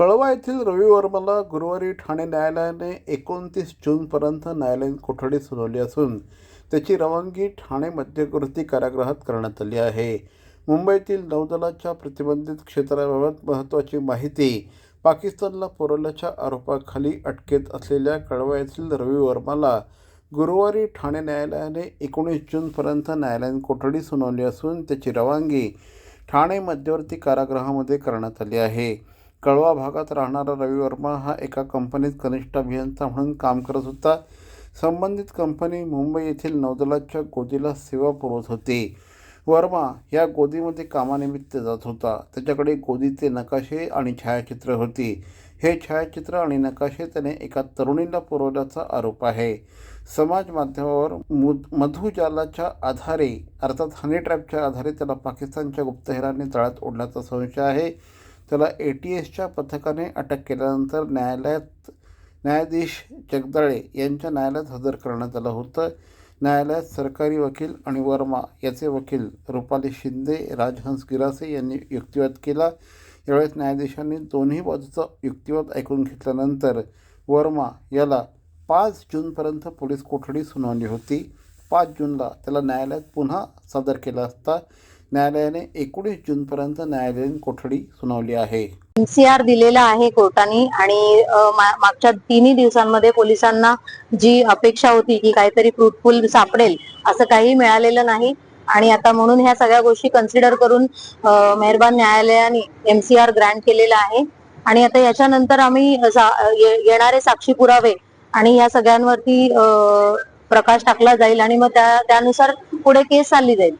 कळवा येथील रविवर्माला गुरुवारी ठाणे न्यायालयाने एकोणतीस जूनपर्यंत न्यायालयीन कोठडी सुनावली असून त्याची रवानगी ठाणे मध्यवर्ती कारागृहात करण्यात आली आहे. मुंबईतील नौदलाच्या प्रतिबंधित क्षेत्राबाबत महत्त्वाची माहिती पाकिस्तानला पुरवल्याच्या आरोपाखाली अटकेत असलेल्या कळवा येथील रवी वर्माला गुरुवारी ठाणे न्यायालयाने एकोणीस जूनपर्यंत न्यायालयीन कोठडी सुनावली असून त्याची रवानगी ठाणे मध्यवर्ती कारागृहामध्ये करण्यात आली आहे. कळवा भागात राहणारा रवी वर्मा हा एका कंपनीत कनिष्ठ अभियंता म्हणून काम करत होता. संबंधित कंपनी मुंबई येथील नौदलाच्या गोदीला सेवा पुरवत होती. वर्मा या गोदीमध्ये कामानिमित्त जात होता. त्याच्याकडे गोदीचे नकाशे आणि छायाचित्र होती. हे छायाचित्र आणि नकाशे त्याने एका तरुणीला पुरवल्याचा आरोप आहे. समाज माध्यमावर मुद मधुजालाच्या आधारे अर्थात हनी ट्रॅपच्या आधारे त्याला पाकिस्तानच्या गुप्तहेरांनी तळात ओढण्याचा संशय आहे. त्याला ए टी एसच्या पथकाने अटक केल्यानंतर न्यायालयात न्यायाधीश जगदाळे यांच्या न्यायालयात हजर करण्यात आलं होतं. न्यायालयात सरकारी वकील आणि वर्मा याचे वकील रुपाली शिंदे राजहंस गिरासे यांनी युक्तिवाद केला. यावेळेस न्यायाधीशांनी दोन्ही बाजूचा युक्तिवाद ऐकून घेतल्यानंतर वर्मा याला पाच जूनपर्यंत पोलीस कोठडी सुनावली होती. पाच जूनला त्याला न्यायालयात पुन्हा सादर केला असता. न्यायालयाने एकोणीस जूनपर्यंत न्यायालयीन कोठडी सुनावली आहे. एनसीआर दिलेला आहे कोर्टाने आणि मागच्या तिन्ही दिवसांमध्ये पोलिसांना जी अपेक्षा होती की काहीतरी फ्रुटफुल सापडेल असं काही मिळालेलं नाही. आणि आता म्हणून ह्या सगळ्या गोष्टी कन्सिडर करून मेहरबान न्यायालयाने एमसीआर ग्रँट केलेला आहे. आणि आता याच्यानंतर आम्ही येणारे साक्षी पुरावे आणि या सगळ्यांवरती प्रकाश टाकला जाईल आणि मग त्या त्यानुसार पुढे केस चालली जाईल.